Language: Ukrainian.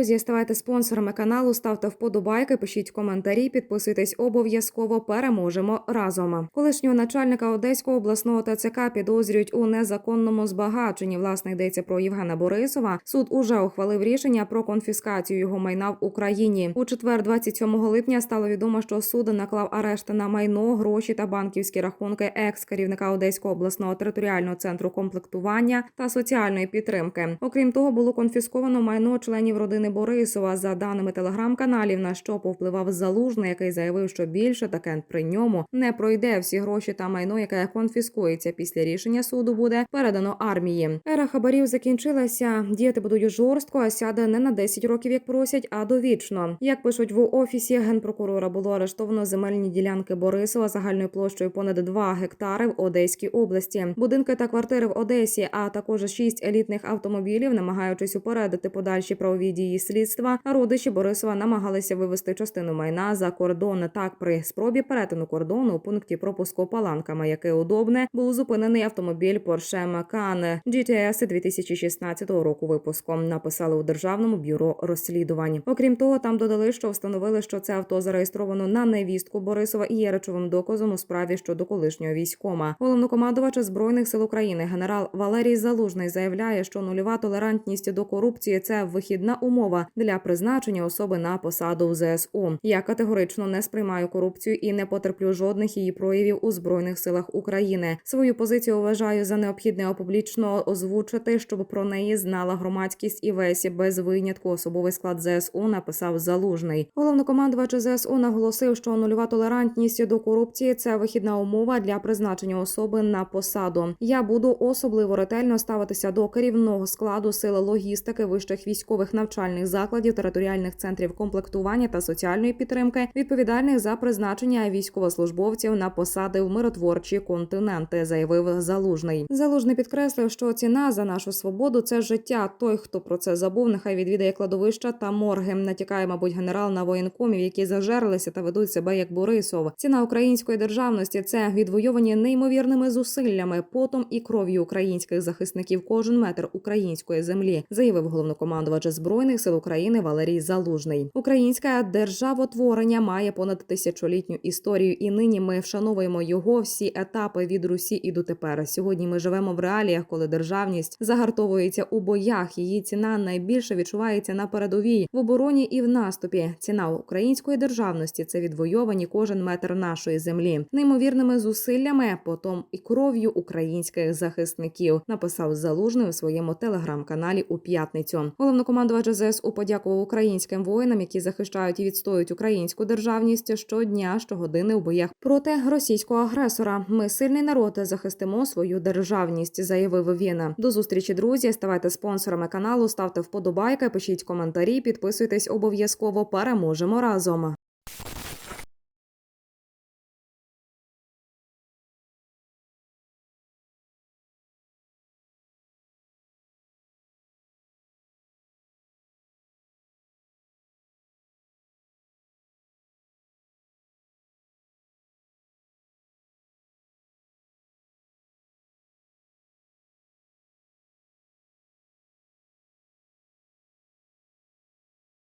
друзі, ставайте спонсорами каналу, ставте вподобайки, пишіть коментарі, підписуйтесь обов'язково. Переможемо разом. Колишнього начальника Одеського обласного ТЦК підозрюють у незаконному збагаченні. Власне йдеться про Євгена Борисова. Суд уже ухвалив рішення про конфіскацію його майна в Україні. У четвер, 27 липня, стало відомо, що суд наклав арешти на майно, гроші та банківські рахунки екс-керівника Одеського обласного територіального центру комплектування та соціальної підтримки. Окрім того, було конфісковано майно членів родини Борисова за даними телеграм-каналів, на що повпливав залужний, який заявив, що більше таке при ньому не пройде всі гроші та майно, яке конфіскується після рішення суду, буде передано армії. Ера хабарів закінчилася. Діяти будуть жорстко, а сяде не на 10 років, як просять, а довічно. Як пишуть в офісі генпрокурора, було арештовано земельні ділянки Борисова загальною площею понад 2 гектари в Одеській області. Будинки та квартири в Одесі, а також шість елітних автомобілів, намагаючись упередити подальші правові дії слідства. Родичі Борисова намагалися вивести частину майна за кордон. Так, при спробі перетину кордону у пункті пропуску паланками, яке удобне, був зупинений автомобіль Porsche Macan GTS 2016 року випуску. Написали у державному бюро розслідувань. Окрім того, там додали, що встановили, що це авто зареєстровано на невістку Борисова і є речовим доказом у справі щодо колишнього військома. Головнокомандувач збройних сил України генерал Валерій Залужний заявляє, що нульова толерантність до корупції це вихідна умова для призначення особи на посаду в ЗСУ. Я категорично не сприймаю корупцію і не потерплю жодних її проявів у збройних силах України. Свою позицію вважаю за необхідне публічно озвучити, щоб про неї знала громадськість і весь без винятку особовий склад ЗСУ написав Залужний. Головнокомандувач ЗСУ наголосив, що нульова толерантність до корупції це вихідна умова для призначення особи на посаду. Я буду особливо ретельно ставитися до керівного складу сил логістики вищих військових навчальних закладів, територіальних центрів комплектування та соціальної підтримки, відповідальних за призначення військовослужбовців на посади в миротворчі континенти, заявив Залужний. Залужний підкреслив, що ціна за нашу свободу це життя. Той, хто про це забув, нехай відвідає кладовища та морги. Натякає, мабуть, генерал на воєнкомів, які зажерлися та ведуть себе як Борисов. Ціна української державності це відвойовані неймовірними зусиллями, потом і кров'ю українських захисників кожен метр української землі, заявив головнокомандувач збройних сил України Валерій Залужний. Українське державотворення має понад тисячолітню історію, і нині ми вшановуємо його всі етапи від Русі і дотепер. Сьогодні ми живемо в реаліях, коли державність загартовується у боях. Її ціна найбільше відчувається на передовій в обороні і в наступі. Ціна української державності це відвойовані кожен метр нашої землі, неймовірними зусиллями, потом і кров'ю українських захисників. Написав залужний у своєму телеграм-каналі у п'ятницю. Головнокомандувач ЗСУ подякував українським воїнам, які захищають і відстоюють українську державність щодня, щогодини у боях проти російського агресора. Ми сильний народ захистимо свою державність, заявив він. До зустрічі, друзі. Ставайте спонсорами каналу, ставте вподобайки, пишіть коментарі, підписуйтесь обов'язково. Переможемо разом.